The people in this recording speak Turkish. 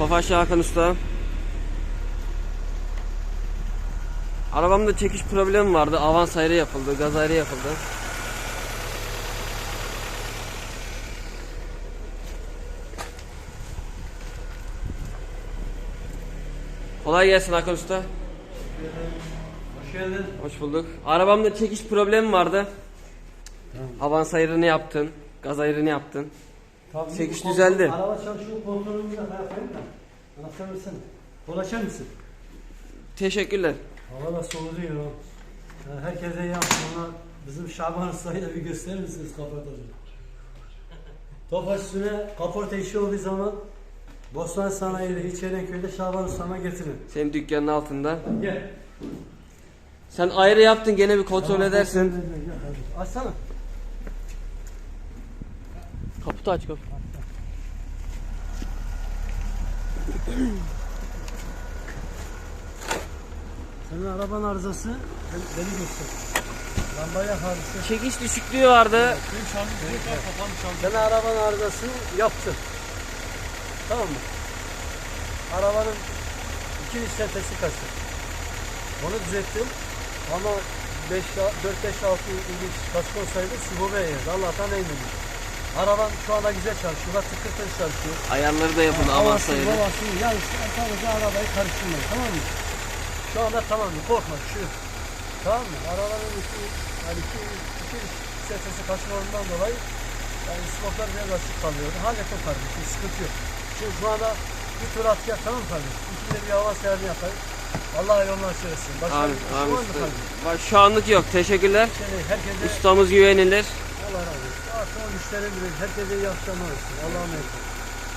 Tofaşçı Hakan Usta. Arabamda çekiş problemi vardı. Avans ayrı yapıldı, gaz ayrı yapıldı. Kolay gelsin Hakan Usta. Hoş geldin. Hoş bulduk. Arabamda çekiş problemi vardı. Avans ayrını yaptın, gaz ayrını yaptın. Tabii Çekiş bu kontrol- düzeldi. Araba çalışıyor kontrolünü de yapayım da. Anahtar mısın? Dolaşır mısın? Teşekkürler. Hava da soğudu ya. Yani herkese yap. Ona bizim Şaban Usta'yı da bir gösterir misiniz kaportacı? Tofaş üstüne kaporta işi olduğu zaman Bostan Sanayi'de İçerenköy'de Şaban Usta'ma getirin. Senin dükkanın altında. Gel. Sen ayrı yaptın gene bir kontrol Tamam, edersin. Açsana. Kaputu aç kapı. Senin araban arızası ben- beni göster. Lambaya arızası. Çekiş düşüklüğü vardı. Sen arabanın arızasını yaptın. Tamam mı? Arabanın iki iç tepesi kaçtı. Onu düzelttim. Ama 5 4 5 6 ilginç kask olsaydı Siboba'ya yerdi. Allah'tan eminim. Araban şu anda güzel çalışıyor. Bak tıkır tıkır çalışıyor. Ayarları da yapıldı avans Havasını, ayrı. havasını, yani sen sadece arabayı karıştırmayın. Tamam mı? Şu anda tamam mı? Korkma şu. Tamam mı? Arabanın iki, yani iki, iki sefesi kaçmalarından dolayı yani smoklar biraz açık kalıyordu. Hallettim kardeşim. Sıkıntı yok. Şimdi şu anda bir tur at gel tamam mı kardeşim? İkide bir hava seyrini yapayım. Allah yolunu açık etsin. Başka Abi, bir şey abi var mı kardeşim? Şu anlık yok. Teşekkürler. Şey, herkese Ustamız güvenilir. Allah razı olsun. Artık o müşteri bilir. Herkese iyi akşamlar olsun. Allah'a emanet olun.